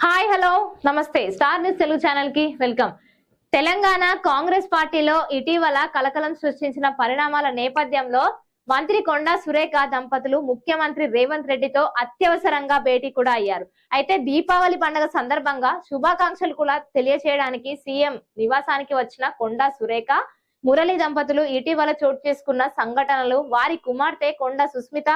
Hi hello namaste star news Telugu ఛానల్కి welcome Telangana Congress పార్టీలో ఇటీవల కలకలం సృష్టించిన పరిణామాల నేపథ్యంలో మంత్రి కొండా సురేఖ దంపతులు ముఖ్యమంత్రి రేవంత్ రెడ్డితో అత్యవసరంగా భేటీ కూడా అయ్యారు. అయితే దీపావళి పండుగ సందర్భంగా శుభాకాంక్షలు కూడా తెలియచేయడానికి సీఎం నివాసానికి వచ్చిన కొండా సురేఖ మురళి దంపతులు ఇటీవల చోటు చేసుకున్న సంఘటనలు వారి కుమార్తె కొండా సుస్మిత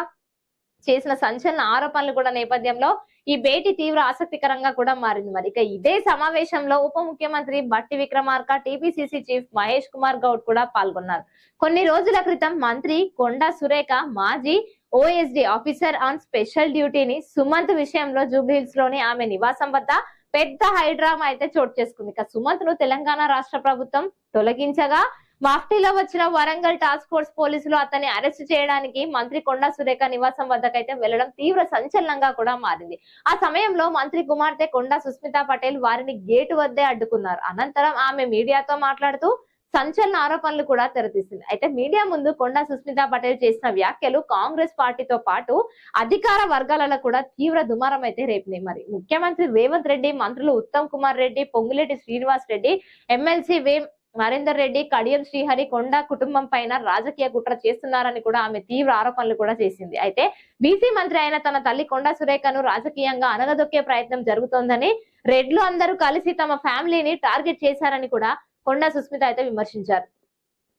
చేసిన సంచలన ఆరోపణలు కూడా నేపథ్యంలో ఈ భేటీ తీవ్ర ఆసక్తికరంగా కూడా మారింది మరి. ఇక ఇదే సమావేశంలో ఉప ముఖ్యమంత్రి బట్టి విక్రమార్క టీపీసీసీ చీఫ్ మహేష్ కుమార్ గౌడ్ కూడా పాల్గొన్నారు. కొన్ని రోజుల క్రితం మంత్రి కొండా సురేఖ మాజీ ఓఎస్డి ఆఫీసర్ ఆన్ స్పెషల్ డ్యూటీని సుమంత్ విషయంలో జూబ్లీహిల్స్లోని ఆమె నివాసం వద్ద పెద్ద హైడ్రామా అయితే చోటు చేసుకుంది. ఇక సుమంత్ను తెలంగాణ రాష్ట్ర ప్రభుత్వం తొలగించగా మాఫ్టీలో వచ్చిన వరంగల్ టాస్క్ ఫోర్స్ పోలీసులు అతన్ని అరెస్ట్ చేయడానికి మంత్రి కొండా సురేఖ నివాసం వద్దకైతే వెళ్ళడం తీవ్ర సంచలనంగా కూడా మారింది. ఆ సమయంలో మంత్రి కుమార్తె కొండా సుస్మితా పటేల్ వారిని గేటు వద్దే అడ్డుకున్నారు. అనంతరం ఆమె మీడియాతో మాట్లాడుతూ సంచలన ఆరోపణలు కూడా తెరతీసింది. అయితే మీడియా ముందు కొండా సుస్మితా పటేల్ చేసిన వ్యాఖ్యలు కాంగ్రెస్ పార్టీతో పాటు అధికార వర్గాలలో కూడా తీవ్ర దుమారం అయితే రేపినాయి. మరి ముఖ్యమంత్రి రేవంత్ రెడ్డి మంత్రులు ఉత్తమ్ కుమార్ రెడ్డి పొంగులేటి శ్రీనివాస్ రెడ్డి ఎమ్మెల్సీ వేమ్ నరేందర్ రెడ్డి కడియం శ్రీహరి కొండ కుటుంబం పైన రాజకీయ కుట్ర చేస్తున్నారని కూడా ఆమె తీవ్ర ఆరోపణలు కూడా చేసింది. అయితే బీసీ మంత్రి అయిన తన తల్లి కొండ సురేఖను రాజకీయంగా అనగదొక్కే ప్రయత్నం జరుగుతోందని రెడ్లు అందరూ కలిసి తమ ఫ్యామిలీని టార్గెట్ చేశారని కూడా కొండా సుస్మిత అయితే విమర్శించారు.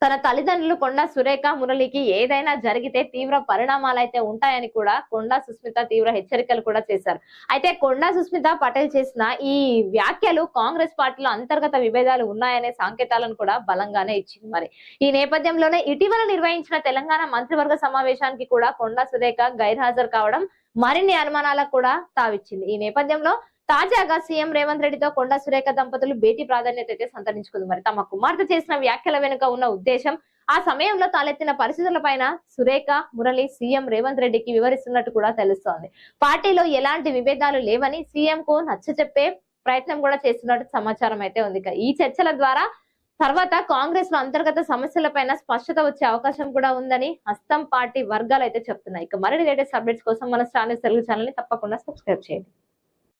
తన తల్లిదండ్రులు కొండా సురేఖ మురళికి ఏదైనా జరిగితే తీవ్ర పరిణామాలు అయితే ఉంటాయని కూడా కొండా సుస్మిత తీవ్ర హెచ్చరికలు కూడా చేశారు. అయితే కొండా సుస్మిత పటేల్ చేసిన ఈ వ్యాఖ్యలు కాంగ్రెస్ పార్టీలో అంతర్గత విభేదాలు ఉన్నాయనే సంకేతాలను కూడా బలంగానే ఇచ్చింది మరి. ఈ నేపథ్యంలోనే ఇటీవల నిర్వహించిన తెలంగాణ మంత్రివర్గ సమావేశానికి కూడా కొండా సురేఖ గైర్హాజరు కావడం మరిన్ని అనుమానాలకు కూడా తావిచ్చింది. ఈ నేపథ్యంలో తాజాగా సీఎం రేవంత్ రెడ్డితో కొండా సురేఖ దంపతులు భేటీ ప్రాధాన్యత అయితే సంతరించుకుంది. మరి తమ కుమార్తె చేసిన వ్యాఖ్యల వెనుక ఉన్న ఉద్దేశం ఆ సమయంలో తాలెత్తిన పరిస్థితులపైన సురేఖ మురళి సీఎం రేవంత్ రెడ్డికి వివరిస్తున్నట్టు కూడా తెలుస్తోంది. పార్టీలో ఎలాంటి విభేదాలు లేవని సీఎం కు నచ్చ చెప్పే ప్రయత్నం కూడా చేస్తున్నట్టు సమాచారం అయితే ఉంది. ఈ చర్చల ద్వారా తర్వాత కాంగ్రెస్లో అంతర్గత సమస్యలపైన స్పష్టత వచ్చే అవకాశం కూడా ఉందని హస్తం పార్టీ వర్గాలు అయితే చెప్తున్నాయి. ఇక మరిన్ని లేటెస్ట్ అప్డేట్స్ కోసం మన ఛానల్ తెలుగు ఛానల్ని తప్పకుండా సబ్స్క్రైబ్ చేయండి.